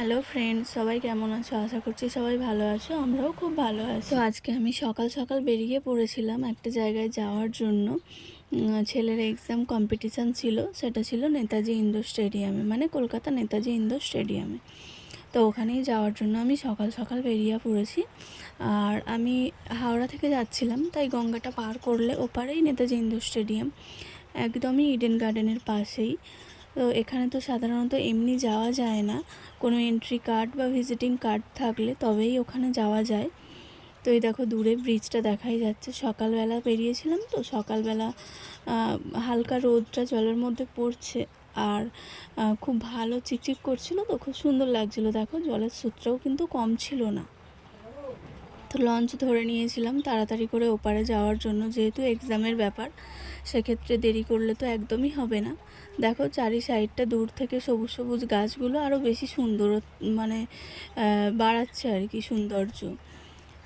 Hello friends সবাই কেমন আছো? আশা করছি সবাই ভালো আছো, আমরাও খুব ভালো আছি। আজকে আমি সকাল সকাল বেরিয়ে পড়েছিলাম একটা জায়গায় যাওয়ার জন্য। ছেলের এক্সাম কম্পিটিশান ছিল, সেটা ছিল নেতাজি ইন্দোর স্টেডিয়ামে মানে কলকাতা নেতাজি ইন্দোর স্টেডিয়ামে। তো ওখানেই যাওয়ার জন্য আমি সকাল সকাল বেরিয়ে পড়েছি। আর আমি হাওড়া থেকে যাচ্ছিলাম, তাই গঙ্গাটা পার করলে ওপারেই নেতাজি ইন্দোর স্টেডিয়াম, একদমই ইডেন গার্ডেনের পাশেই। তো এখানে তো সাধারণত এমনি যাওয়া যায় না। কোনো এন্ট্রি কার্ড বা ভিজিটিং কার্ড থাকলে তবেই ওখানে যাওয়া যায়। তো এই দেখো দূরে ব্রিজটা দেখাই যাচ্ছে। সকালবেলা বেরিয়েছিলাম তো সকালবেলা হালকা রোদটা জলের মধ্যে পড়ছে আর খুব ভালো চিকচিক করছিল তো খুব সুন্দর লাগছিল। দেখো জলের স্রোতটাও কিন্তু কম ছিল না। তো লঞ্চ ধরে নিয়েছিলাম। তাড়াতাড়ি করে ওপারে যাওয়ার জন্য যেহেতু এক্সামের ব্যাপার সেক্ষেত্রে দেরি করলে তো একদমই হবে না। দেখো চারি সাইডটা দূর থেকে সবুজ সবুজ গাছগুলো আরও বেশি সুন্দর মানে বাড়াচ্ছে আর কি সৌন্দর্য।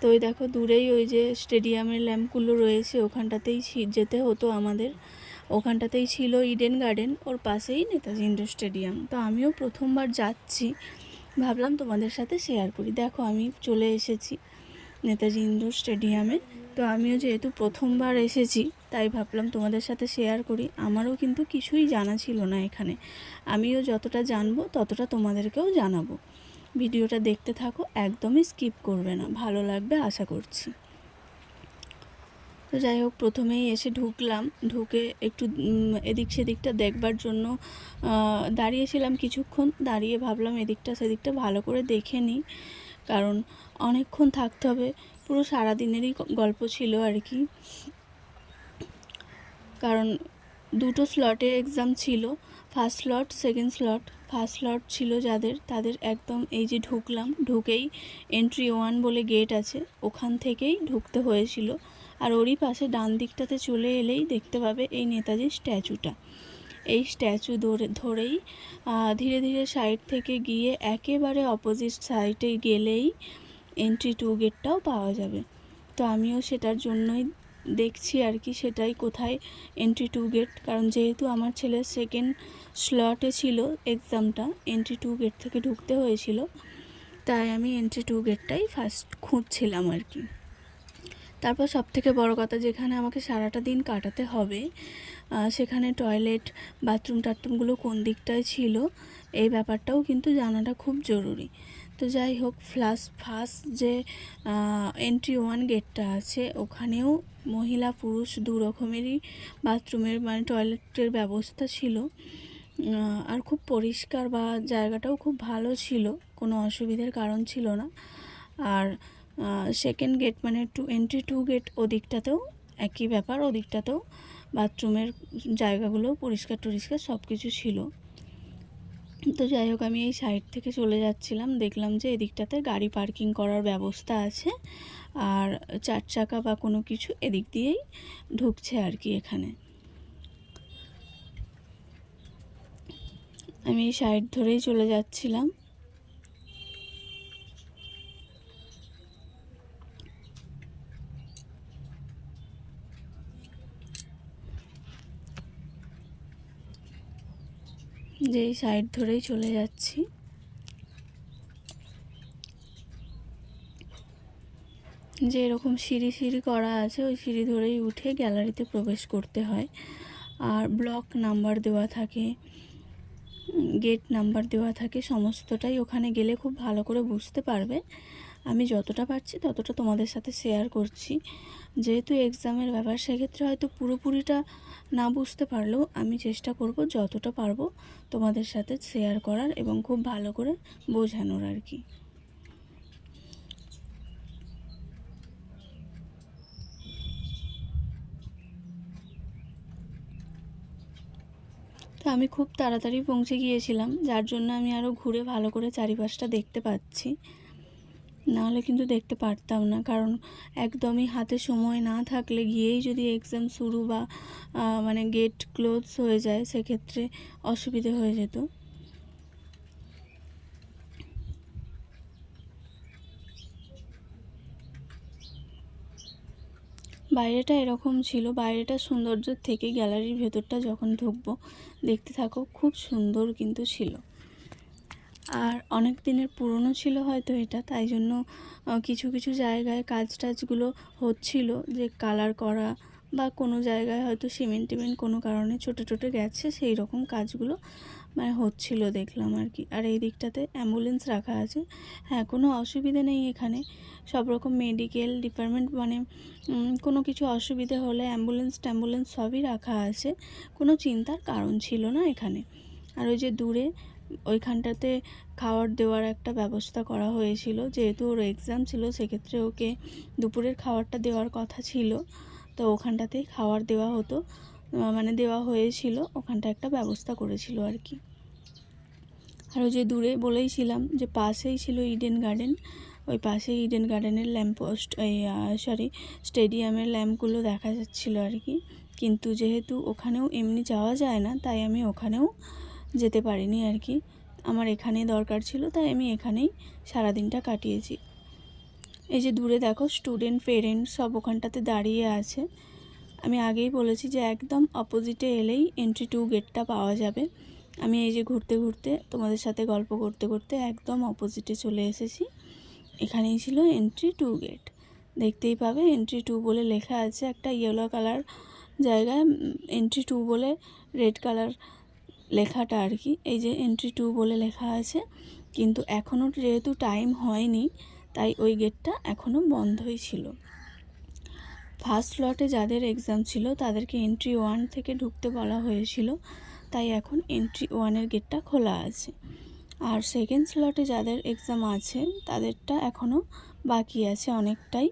তো ওই দেখো দূরেই ওই যে স্টেডিয়ামের ল্যাম্পগুলো রয়েছে, ওখানটাতেই যেতে হতো আমাদের। ওখানটাতেই ছিল ইডেন গার্ডেন ওর পাশেই নেতাজি ইন্ডোর স্টেডিয়াম। তো আমিও প্রথমবার যাচ্ছি, ভাবলাম তোমাদের সাথে শেয়ার করি। দেখো আমি চলে এসেছি নেতাজি ইন্ডোর স্টেডিয়ামে। তো আমিও যেহেতু প্রথমবার এসেছি, তাই ভাবলাম তোমাদের সাথে শেয়ার করি। আমারও কিন্তু কিছুই জানা ছিল না এখানে। আমিও যতটা জানব, ততটা তোমাদেরকেও জানাব। ভিডিওটা দেখতে থাকো, একদমই স্কিপ করবে না। ভালো লাগবে, আশা করছি। তো যাই হোক, প্রথমেই এসে ঢুকলাম। ঢুকে একটু এদিক সেদিকটা দেখবার জন্য দাঁড়িয়েছিলাম কিছুক্ষণ। দাঁড়িয়ে ভাবলাম এদিকটা সেদিকটা ভালো করে দেখে নিই। কারণ অনেকক্ষণ থাকতে হবে। পুরো সারাদিনেরই গল্প ছিল আর কি। কারণ দুটো স্লটে এক্সাম ছিল first slot second slot first slot ছিল যাদের, তাদের একদম এই যে ঢুকলাম, ঢুকেই এন্ট্রি ওয়ান বলে গেট আছে, ওখান থেকেই ঢুকতে হয়েছিল। আর ওরই পাশে ডান দিকটাতে চলে এলেই দেখতে পাবে এই নেতাজির স্ট্যাচুটা এই স্ট্যাচু ধরে, ধরেই ধীরে ধীরে সাইড থেকে গিয়ে একেবারে অপোজিট সাইডে গেলেই এন্ট্রি টু গেটটাও পাওয়া যাবে। তো আমিও সেটার জন্যই দেখছি আর কি সেটাই কোথায় এন্ট্রি টু গেট কারণ যেহেতু আমার ছেলের সেকেন্ড স্লটে ছিল এক্সামটা এন্ট্রি টু গেট থেকে ঢুকতে হয়েছিল। তাই আমি এন্ট্রি টু গেটটাই ফার্স্ট খুঁজছিলাম আর কি। তারপর সব থেকে বড় কথা যেখানে আমাকে সারাটা দিন কাটাতে হবে সেখানে টয়লেট বাথরুম টাথরুমগুলো কোন দিকটায় ছিল, এই ব্যাপারটাও কিন্তু জানাটা খুব জরুরি। তো যাই হোক ফ্লাস ফার্স্ট যে এন্ট্রি ওয়ান গেটটা আছে, ওখানেও মহিলা, পুরুষ দু রকমেরই বাথরুমের মানে টয়লেটের ব্যবস্থা ছিল। আর খুব পরিষ্কার বা জায়গাটাও খুব ভালো ছিল, কোনো অসুবিধার কারণ ছিল না। আর সেকেন্ড গেট মানে টু এন্ট্রি টু গেট ওদিকটাতেও একই ব্যাপার, ওদিকটাতেও বাথরুমের জায়গাগুলো পরিষ্কার টরিষ্কার সব কিছু ছিল। তো যাই হোক, আমি এই সাইড থেকে চলে যাচ্ছিলাম। দেখলাম যে এদিকটাতে গাড়ি পার্কিং করার ব্যবস্থা আছে। আর চার চাকা বা কোনো কিছু এদিক দিয়েই ঢুকছে আর কি এখানে। আমি এই সাইড ধরেই চলে যাচ্ছিলাম। যে সাইড ধরেই চলে যাচ্ছি। যে এরকম সিঁড়ি সিঁড়ি করা আছে, ওই সিঁড়ি ধরেই উঠে গ্যালারিতে প্রবেশ করতে হয়। আর ব্লক নাম্বার দেওয়া থাকে, গেট নাম্বার দেওয়া থাকে, সমস্তটাই ওখানে গেলে খুব ভালো করে বুঝতে পারবে। আমি যতটা পারছি ততটা তোমাদের সাথে শেয়ার করছি। যেহেতু এক্সামের ব্যাপার, সেক্ষেত্রে হয়তো পুরোপুরিটা না বুঝতে পারলেও আমি চেষ্টা করব যতটা পারব তোমাদের সাথে শেয়ার করার এবং খুব ভালো করে বোঝানোর আর কি। তো আমি খুব তাড়াতাড়ি পৌঁছে গিয়েছিলাম, যার জন্য আমি আরও ঘুরে ভালো করে চারিপাশটা দেখতে পাচ্ছি। নাহলে কিন্তু দেখতে পারতাম না। কারণ একদমই হাতে সময় না থাকলে গিয়েই যদি এক্সাম শুরু বা মানে গেট ক্লোজ হয়ে যায়, সেক্ষেত্রে অসুবিধে হয়ে যেত। বাইরেটা এরকম ছিল, বাইরেটা সৌন্দর্যের থেকে গ্যালারির ভেতরটা যখন ঢুকবো, দেখতে থাকো, খুব সুন্দর কিন্তু ছিল। আর অনেক দিনের পুরনো ছিল হয়তো এটা, তাই জন্য কিছু কিছু জায়গায় কাজ টাজগুলো হচ্ছিল যে কালার করা বা কোনো জায়গায় হয়তো সিমেন্ট টিমেন্ট কোনো কারণে ছোটো ছোটো গেছে, সেই রকম কাজগুলো মানে হচ্ছিল দেখলাম আর কি। আর এই দিকটাতে অ্যাম্বুলেন্স রাখা আছে। হ্যাঁ কোনো অসুবিধা নেই এখানে। সব রকম মেডিকেল ডিপার্টমেন্ট মানে কোনো কিছু অসুবিধে হলে অ্যাম্বুলেন্স ট্যাম্বুলেন্স সবই রাখা আছে। কোনো চিন্তার কারণ ছিল না এখানে। আর ওই যে দূরে ওইখানটাতে খাওয়ার দেওয়ার একটা ব্যবস্থা করা হয়েছিল। যেহেতু ওর এক্সাম ছিল, সেক্ষেত্রে ওকে দুপুরের খাবারটা দেওয়ার কথা ছিল। তো ওখানটাতেই খাবার দেওয়া হতো মানে দেওয়া হয়েছিল। ওখানটা একটা ব্যবস্থা করেছিল আর কি। আর ওই যে দূরে বলেইছিলাম যে পাশেই ছিল ইডেন গার্ডেন ওই পাশেই ইডেন গার্ডেনের ল্যাম্পপোস্ট এই সরি স্টেডিয়ামের ল্যাম্পগুলো দেখা যাচ্ছিল আর কি। কিন্তু যেহেতু ওখানেও এমনি যাওয়া যায় না, তাই আমি ওখানেও যেতে পারিনি আর কি। আমার এখানেই দরকার ছিল, তাই আমি এখানেই সারাদিনটা কাটিয়েছি। এই যে দূরে দেখো স্টুডেন্ট পেরেন্ট সব ওখানটাতে দাঁড়িয়ে আছে। আমি আগেই বলেছি যে একদম অপোজিটে এলেই এন্ট্রি টু গেটটা পাওয়া যাবে। আমি এই যে ঘুরতে ঘুরতে, তোমাদের সাথে গল্প করতে করতে একদম অপোজিটে চলে এসেছি। এখানেই ছিল এন্ট্রি টু গেট দেখতেই পাবে এন্ট্রি টু বলে লেখা আছে একটা ইয়েলো কালার জায়গায় এন্ট্রি টু বলে রেড কালার লেখাটা আর কি, এই যে এন্ট্রি টু বলে লেখা আছে। কিন্তু এখনও যেহেতু টাইম হয়নি, তাই ওই গেটটা এখনও বন্ধই ছিল। ফার্স্ট লটে যাদের এক্সাম ছিল, তাদেরকে এন্ট্রি ওয়ান থেকে ঢুকতে বলা হয়েছিল। তাই এখন এন্ট্রি ওয়ানের গেটটা খোলা আছে। আর সেকেন্ড স্লটে যাদের এক্সাম আছে, তাদেরটা এখনও বাকি আছে অনেকটাই।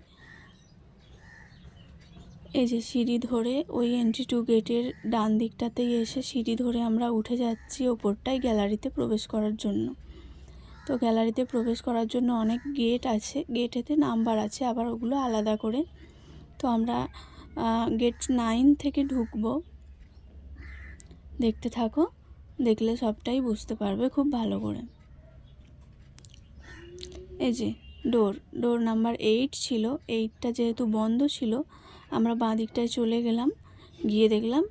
এই যে সিঁড়ি ধরে ওই এন্ট্রি টু গেটের ডান দিকটাতেই এসে সিঁড়ি ধরে আমরা উঠে যাচ্ছি ওপরটাই গ্যালারিতে প্রবেশ করার জন্য। তো গ্যালারিতে প্রবেশ করার জন্য অনেক গেট আছে গেটেতে নাম্বার আছে, আবার ওগুলো আলাদা করে। তো আমরা গেট নাইন থেকে ঢুকবো। দেখতে থাকো, দেখলে সবটাই বুঝতে পারবে খুব ভালো করে। এই যে ডোর ডোর নাম্বার এইট ছিল এইটটা যেহেতু বন্ধ ছিল আমরা বাঁ দিকটায় চলে গেলাম, গিয়ে দেখলাম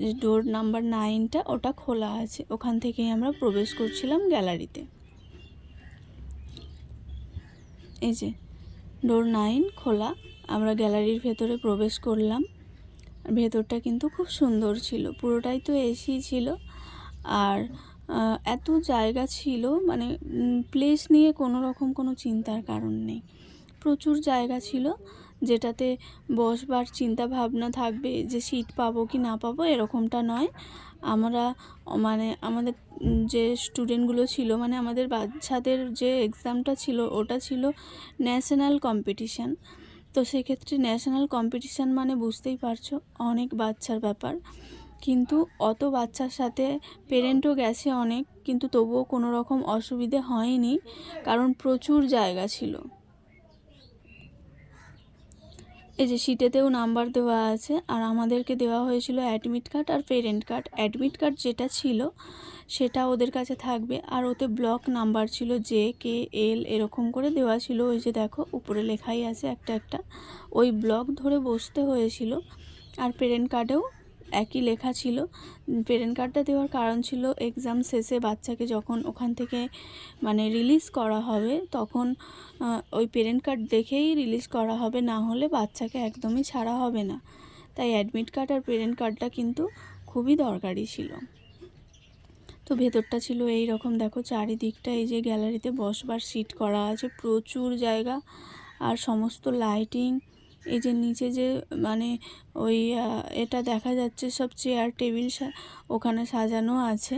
যে ডোর নাম্বার নাইনটা ওটা খোলা আছে। ওখান থেকেই আমরা প্রবেশ করছিলাম গ্যালারিতে। এই যে ডোর নাইন খোলা, আমরা গ্যালারির ভেতরে প্রবেশ করলাম। ভেতরটা কিন্তু খুব সুন্দর ছিল, পুরোটাই তো এসি ছিল। আর এত জায়গা ছিল মানে প্লেস নিয়ে কোনো রকম কোনো চিন্তার কারণ নেই। প্রচুর জায়গা ছিল যেটাতে বসবার চিন্তা ভাবনা থাকবে যে সিট পাবো কি না পাবো, এরকমটা নয়। আমরা মানে আমাদের যে স্টুডেন্টগুলো ছিল মানে আমাদের বাচ্চাদের যে এক্সামটা ছিল, ওটা ছিল ন্যাশনাল কম্পিটিশান। তো সেক্ষেত্রে ন্যাশনাল কম্পিটিশান মানে বুঝতেই পারছ, অনেক বাচ্চার ব্যাপার। কিন্তু অত বাচ্চার সাথে পেরেন্টও গেছে অনেক, কিন্তু তবুও কোনো রকম অসুবিধে হয়নি, কারণ প্রচুর জায়গা ছিল। এই যে সিটেতেও নাম্বার দেওয়া আছে, আর আমাদেরকে দেওয়া হয়েছিল অ্যাডমিট কার্ড আর পেরেন্ট কার্ড অ্যাডমিট কার্ড যেটা ছিল, সেটা ওদের কাছে থাকবে। আর ওতে ব্লক নাম্বার ছিল জে কে এল এরকম করে দেওয়া ছিল। ওই যে দেখো, উপরে লেখাই আছে একটা একটা। ওই ব্লক ধরে বসতে হয়েছিল। আর পেরেন্ট কার্ডেও একই লেখা ছিল। পেরেন্ট কার্ডটা দেওয়ার কারণ ছিল এক্সাম শেষে বাচ্চাকে যখন ওখান থেকে মানে রিলিজ করা হবে, তখন ওই পেরেন্ট কার্ড দেখেই রিলিজ করা হবে, না হলে বাচ্চাকে একদমই ছাড়া হবে না। তাই অ্যাডমিট কার্ড আর পেরেন্ট কার্ডটা কিন্তু খুবই দরকারি ছিল। তো ভেতরটা ছিল এই রকম দেখো চারিদিকটা, এই যে গ্যালারিতে বসবার সিট করা আছে, প্রচুর জায়গা, আর সমস্ত লাইটিং এই যে নিচে যে মানে ওই এটা দেখা যাচ্ছে সব চেয়ার টেবিল ওখানে সাজানো আছে।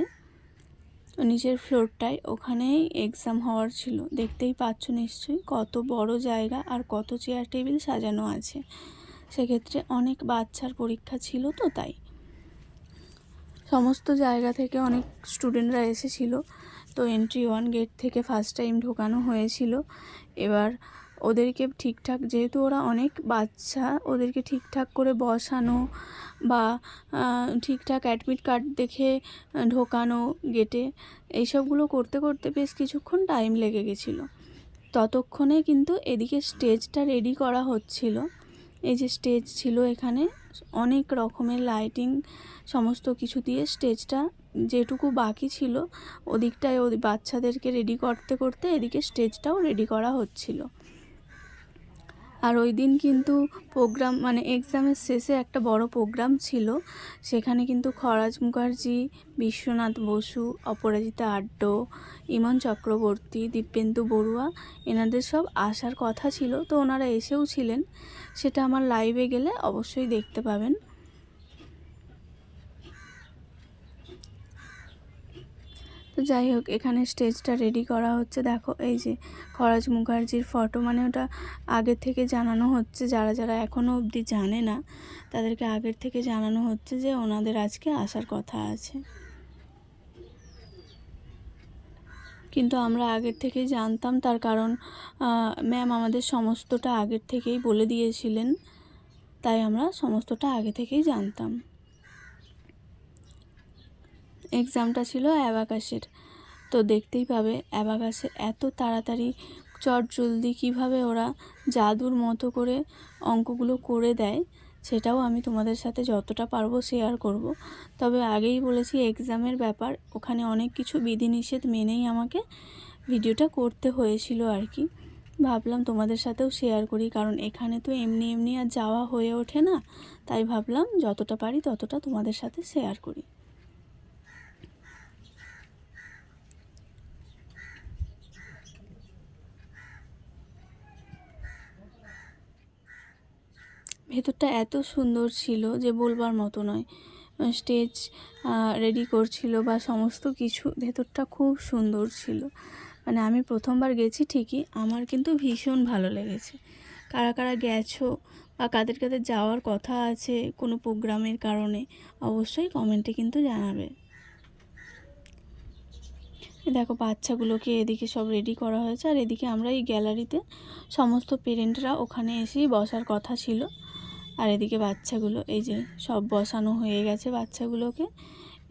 নিচের ফ্লোরটায় ওখানেই এক্সাম হওয়ার ছিল। দেখতেই পাচ্ছ নিশ্চয়ই কত বড় জায়গা আর কত চেয়ার টেবিল সাজানো আছে। সেক্ষেত্রে অনেক বাচ্চার পরীক্ষা ছিল তো তাই। সমস্ত জায়গা থেকে অনেক স্টুডেন্টরা এসেছিল। তো এন্ট্রি ওয়ান গেট থেকে ফার্স্ট টাইম ঢোকানো হয়েছিল। এবার ওদেরকে ঠিকঠাক, যেহেতু ওরা অনেক বাচ্চা, ওদেরকে ঠিকঠাক করে বসানো বা ঠিকঠাক অ্যাডমিট কার্ড দেখে ঢোকানো গেটে এইসবগুলো করতে করতে বেশ কিছুক্ষণ টাইম লেগে গেছিল। ততক্ষণে কিন্তু এদিকে স্টেজটা রেডি করা হচ্ছিল। এই যে স্টেজ ছিল এখানে, অনেক রকমের লাইটিং সমস্ত কিছু দিয়ে স্টেজটা যেটুকু বাকি ছিল, ওদিকটায় ওই বাচ্চাদেরকে রেডি করতে করতে এদিকে স্টেজটাও রেডি করা হচ্ছিল। আর ওই দিন কিন্তু প্রোগ্রাম মানে এক্সামের শেষে একটা বড় প্রোগ্রাম ছিল। সেখানে কিন্তু খরাজ মুখার্জি, বিশ্বনাথ বসু, অপরাজিতা আড্ড, ইমন চক্রবর্তী, দীপেন্দু বড়ুয়া, এনাদের সব আসার কথা ছিল। তো ওনারা এসেও ছিলেন। সেটা আমার লাইভে গেলে অবশ্যই দেখতে পাবেন। তো যাই হোক, এখানে স্টেজটা রেডি করা হচ্ছে। দেখো, এই যে খরাজ মুখার্জির ফটো মানে ওটা আগের থেকে জানানো হচ্ছে। যারা যারা এখনও অবধি জানে না, তাদেরকে আগের থেকে জানানো হচ্ছে যে ওনাদের আজকে আসার কথা আছে। কিন্তু আমরা আগের থেকেই জানতাম, তার কারণ ম্যাম আমাদের সমস্তটা আগের থেকেই বলে দিয়েছিলেন। তাই আমরা সমস্তটা আগে থেকেই জানতাম। এক্সামটা ছিল অ্যাবাকাসের। তো দেখতেই পাবে অ্যাবাকাসে এত তাড়াতাড়ি চট জলদি কীভাবে ওরা জাদুর মতো করে অঙ্কগুলো করে দেয়, সেটাও আমি তোমাদের সাথে যতটা পারব শেয়ার করব। তবে আগেই বলেছি এক্সামের ব্যাপার, ওখানে অনেক কিছু বিধিনিষেধ মেনেই আমাকে ভিডিওটা করতে হয়েছিল আর কি। ভাবলাম তোমাদের সাথেও শেয়ার করি, কারণ এখানে তো এমনি এমনি আর যাওয়া হয়ে ওঠে না, তাই ভাবলাম যতটা পারি ততটা তোমাদের সাথে শেয়ার করি। ভেতরটা এত সুন্দর ছিল যে বলবার মতো নয়। স্টেজ রেডি করছিল বা সমস্ত কিছু, ভেতরটা খুব সুন্দর ছিল। মানে আমি প্রথমবার গেছি ঠিকই, আমার কিন্তু ভীষণ ভালো লেগেছে। কারা কারা গেছো বা কাদের কাদের যাওয়ার কথা আছে কোনো প্রোগ্রামের কারণে, অবশ্যই কমেন্টে কিন্তু জানাবে। দেখো, বাচ্চাগুলোকে এদিকে সব রেডি করা হয়েছে, আর এদিকে আমরা এই গ্যালারিতে সমস্ত পেরেন্টরা ওখানে এসেই বসার কথা ছিল। আর এদিকে বাচ্চাগুলো, এই যে সব বসানো হয়ে গেছে বাচ্চাগুলোকে।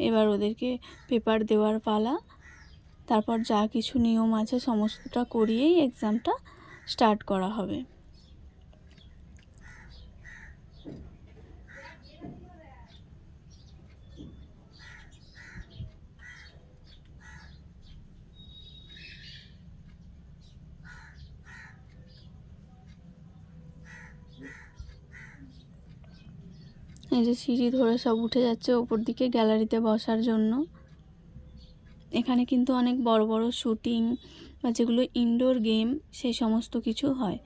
এবার ওদেরকে পেপার দেওয়ার পালা। তারপর যা কিছু নিয়ম আছে সমস্তটা করিয়েই এক্সামটা স্টার্ট করা হবে। এই যে সিঁড়ি ধরে সব উঠে যাচ্ছে ওপর দিকে গ্যালারিতে বসার জন্য। এখানে কিন্তু অনেক বড় বড় শুটিং বা যেগুলো ইনডোর গেম সেই সমস্ত কিছু হয়।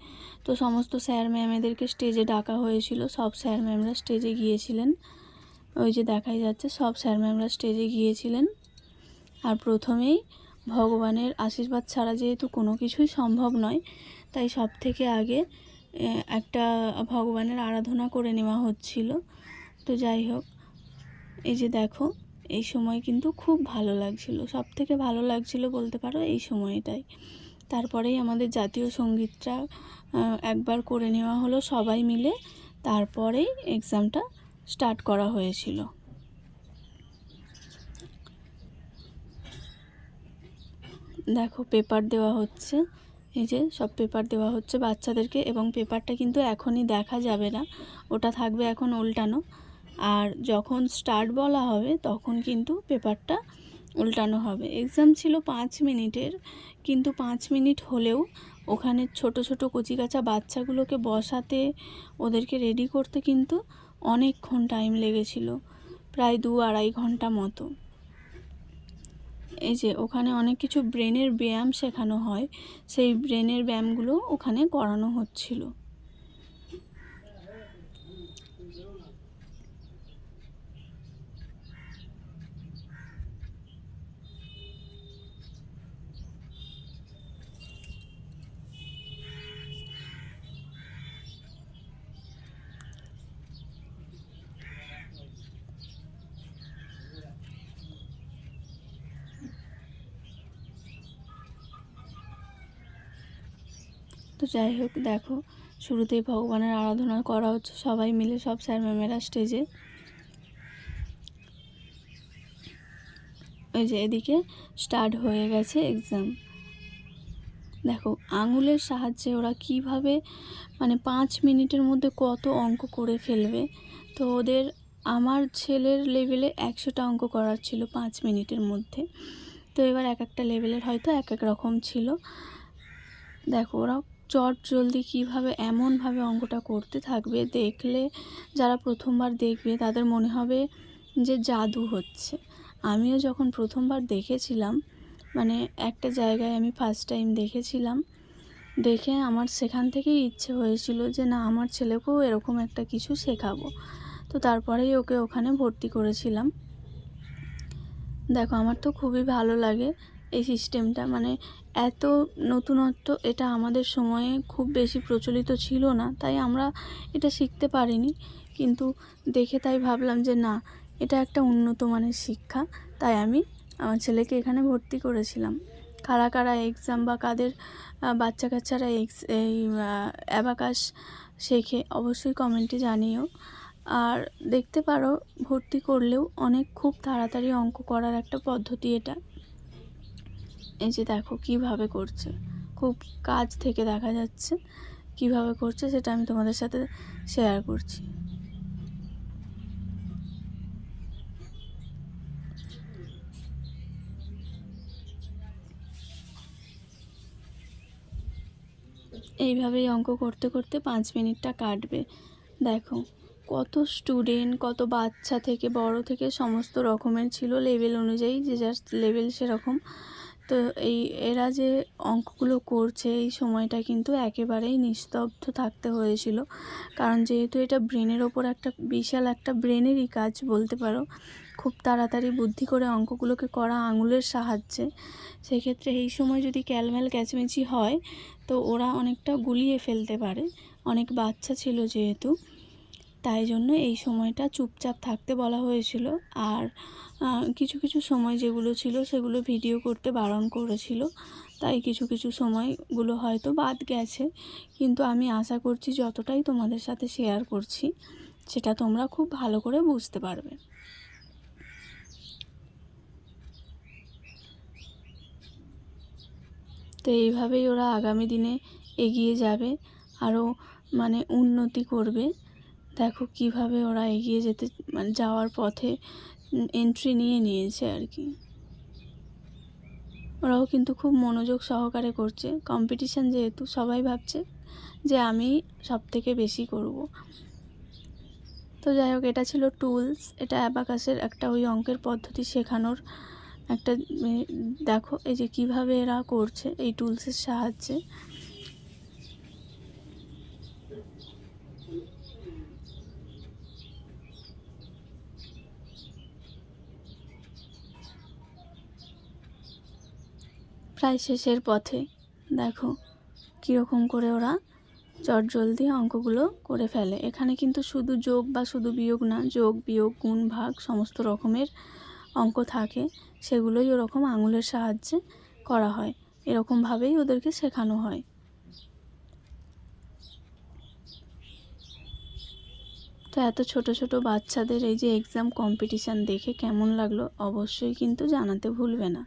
তো সমস্ত স্যার ম্যামেদেরকে স্টেজে ডাকা হয়েছিল। সব স্যার ম্যামরা স্টেজে গিয়েছিলেন। ওই যে দেখাই যাচ্ছে, সব স্যার ম্যামরা স্টেজে গিয়েছিলেন। আর প্রথমেই ভগবানের আশীর্বাদ ছাড়া যেহেতু কোনো কিছুই সম্ভব নয়, তাই সব থেকে আগে একটা ভগবানের আরাধনা করে নেওয়া হচ্ছিল। তো যাই হোক, এই যে দেখো, এই সময় কিন্তু খুব ভালো লাগছিল। সব থেকে ভালো লাগছিল বলতে পারো এই সময়টাই। তারপরেই আমাদের জাতীয় সঙ্গীতটা একবার করে নেওয়া হলো সবাই মিলে। তারপরেই এক্সামটা স্টার্ট করা হয়েছিল। দেখো পেপার দেওয়া হচ্ছে। এই যে সব পেপার দেওয়া হচ্ছে বাচ্চাদেরকে এবং পেপারটা কিন্তু এখনই দেখা যাবে না। ওটা থাকবে এখন উল্টানো। আর যখন স্টার্ট বলা হবে, তখন কিন্তু পেপারটা উল্টানো হবে। এক্সাম ছিল পাঁচ মিনিটের, কিন্তু পাঁচ মিনিট হলেও ওখানে ছোট ছোট কচিকাচা বাচ্চাগুলোকে বসাতে, ওদেরকে রেডি করতে কিন্তু অনেকক্ষণ টাইম লেগেছিল, প্রায় দু আড়াই ঘণ্টা মতো। এই যে, ওখানে অনেক কিছু ব্রেনের ব্যায়াম শেখানো হয়, সেই ব্রেনের ব্যায়ামগুলো ওখানে করানো হচ্ছিল। তো যাই হোক, দেখো, শুরুতেই ভগবানের আরাধনা করা হচ্ছে, সবাই মিলে সব স্যার ম্যামেরা স্টেজে ওই যে এদিকে স্টার্ট হয়ে গেছে এক্সাম দেখো, আঙুলের সাহায্যে ওরা কীভাবে মানে পাঁচ মিনিটের মধ্যে কত অঙ্ক করে ফেলবে? তো ওদের, আমার ছেলের লেভেলে একশোটা অঙ্ক করার ছিল পাঁচ মিনিটের মধ্যে। তো এবার এক একটা লেভেলের হয়তো এক এক রকম ছিল। দেখো, ওরা চট জলদি কীভাবে এমনভাবে অঙ্কটা করতে থাকবে, দেখলে যারা প্রথমবার দেখবে তাদের মনে হবে যে জাদু হচ্ছে। আমিও যখন প্রথমবার দেখেছিলাম মানে একটা জায়গায় আমি ফার্স্ট টাইম দেখেছিলাম, দেখে আমার সেখান থেকেই ইচ্ছে হয়েছিল যে না, আমার ছেলেকেও এরকম একটা কিছু শেখাবো। তো তারপরেই ওকে ওখানে ভর্তি করেছিলাম। দেখো, আমার তো খুবই ভালো লাগে। এই সিস্টেমটা মানে এত নতুনত্ব এটা আমাদের সময়ে খুব বেশি প্রচলিত ছিল না, তাই আমরা এটা শিখতে পারিনি। কিন্তু দেখে তাই ভাবলাম যে না, এটা একটা উন্নত মানের শিক্ষা, তাই আমি আমার ছেলেকে এখানে ভর্তি করেছিলাম। কারা কারা এক্সাম বা কাদের বাচ্চা কাচ্চারা এক্স এই অ্যাবাকাস শেখে অবশ্যই কমেন্টে জানিও। আর দেখতে পারো, ভর্তি করলেও অনেক খুব তাড়াতাড়ি অঙ্ক করার একটা পদ্ধতি এটা। এই যে দেখো কীভাবে করছে। খুব কাজ থেকে দেখা যাচ্ছে কীভাবে করছে সেটা আমি তোমাদের সাথে শেয়ার করছি। এইভাবেই অঙ্ক করতে করতে পাঁচ মিনিটটা কাটবে। দেখো কত স্টুডেন্ট কত বাচ্চা থেকে, বড় থেকে সমস্ত রকমের ছিল। লেভেল অনুযায়ী যে যার লেভেল সেরকম তো এই, এরা যে অঙ্কগুলো করছে এই সময়টা কিন্তু একেবারেই নিস্তব্ধ থাকতে হয়েছিল। কারণ যেহেতু এটা ব্রেনের ওপর একটা বিশাল একটা ব্রেনেরই কাজ বলতে পারো, খুব তাড়াতাড়ি বুদ্ধি করে অঙ্কগুলোকে করা আঙুলের সাহায্যে, সেক্ষেত্রে এই সময় যদি ক্যালম্যাল ক্যাচমেচি হয়, তো ওরা অনেকটা গুলিয়ে ফেলতে পারে। অনেক বাচ্চা ছিল যেহেতু। তাই জন্য এই সময়টা চুপচাপ থাকতে বলা হয়েছিল। আর কিছু কিছু সময় যেগুলো ছিল সেগুলো ভিডিও করতে বারণ করেছিল। তাই কিছু কিছু সময়গুলো হয়তো বাদ গেছে। কিন্তু আমি আশা করছি যতটাই তোমাদের সাথে শেয়ার করছি, সেটা তোমরা খুব ভালো করে বুঝতে পারবে। তো এইভাবেই ওরা আগামী দিনে এগিয়ে যাবে, আরও মানে উন্নতি করবে। দেখো কীভাবে ওরা এগিয়ে যেতে মানে যাওয়ার পথে এন্ট্রি নিয়ে নিয়েছে আর কি। ওরাও কিন্তু খুব মনোযোগ সহকারে করছে। কম্পিটিশান যেহেতু সবাই ভাবছে যে আমি সব থেকে বেশি করব। তো যাই হোক, এটা ছিল টুলস এটা অ্যাবাকাসের একটা ওই অঙ্কের পদ্ধতি শেখানোর একটা দেখো এই যে কীভাবে এরা করছে এই টুলসের সাহায্যে। প্রায় শেষের পথে। দেখো, কীরকম করে ওরা চটজলদি অঙ্কগুলো করে ফেলে। এখানে কিন্তু শুধু যোগ বা শুধু বিয়োগ না, যোগ, বিয়োগ, গুণ, ভাগ সমস্ত রকমের অঙ্ক থাকে। সেগুলোই ওরকম আঙুলের সাহায্যে করা হয়। এরকমভাবেই ওদেরকে শেখানো হয়। তো এত ছোট ছোট বাচ্চাদের এই যে এক্সাম কম্পিটিশান দেখে কেমন লাগল, অবশ্যই কিন্তু জানাতে ভুলবে না।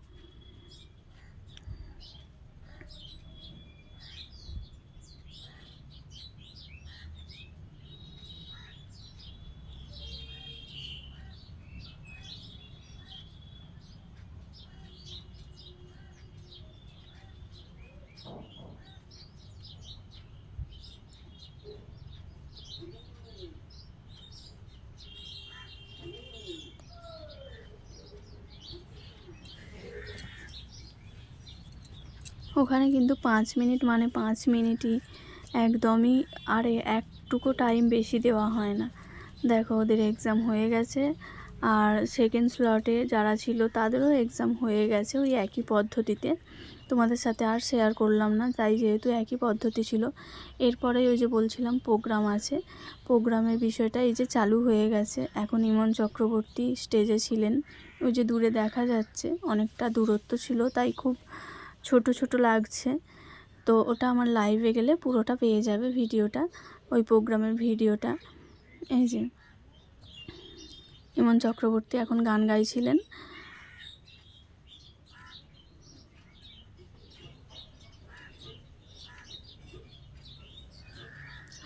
ওখানে কিন্তু পাঁচ মিনিট মানে পাঁচ মিনিটই একদমই আর একটুকু টাইম বেশি দেওয়া হয় না। দেখো ওদের এক্সাম হয়ে গেছে আর সেকেন্ড স্লটে যারা ছিল তাদেরও এক্সাম হয়ে গেছে ওই একই পদ্ধতিতে। তোমাদের সাথে আর শেয়ার করলাম না, তাই যেহেতু একই পদ্ধতি ছিল। এরপরে ওই যে বলছিলাম প্রোগ্রাম আছে। প্রোগ্রামের বিষয়টা এই যে চালু হয়ে গেছে। এখন ইমন চক্রবর্তী স্টেজে ছিলেন। ওই যে দূরে দেখা যাচ্ছে, অনেকটা দূরত্ব ছিল, তাই খুব ছোট ছোট লাগছে। তো ওটা আমার লাইভে গেলে পুরোটা পেয়ে যাবে ভিডিওটা, ওই প্রোগ্রামের ভিডিওটা। এই যে। ইমন চক্রবর্তী এখন গান গাইছিলেন।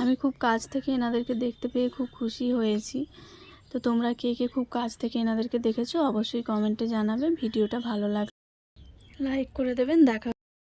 আমি খুব কাছ থেকে এনাদেরকে দেখতে পেয়ে খুব খুশি হয়েছি। তো তোমরা কে কে খুব কাছ থেকে এনাদেরকে দেখেছ, অবশ্যই কমেন্টে জানাবে, ভিডিওটা ভালো লাগে লাইক করে দেবেন দেখা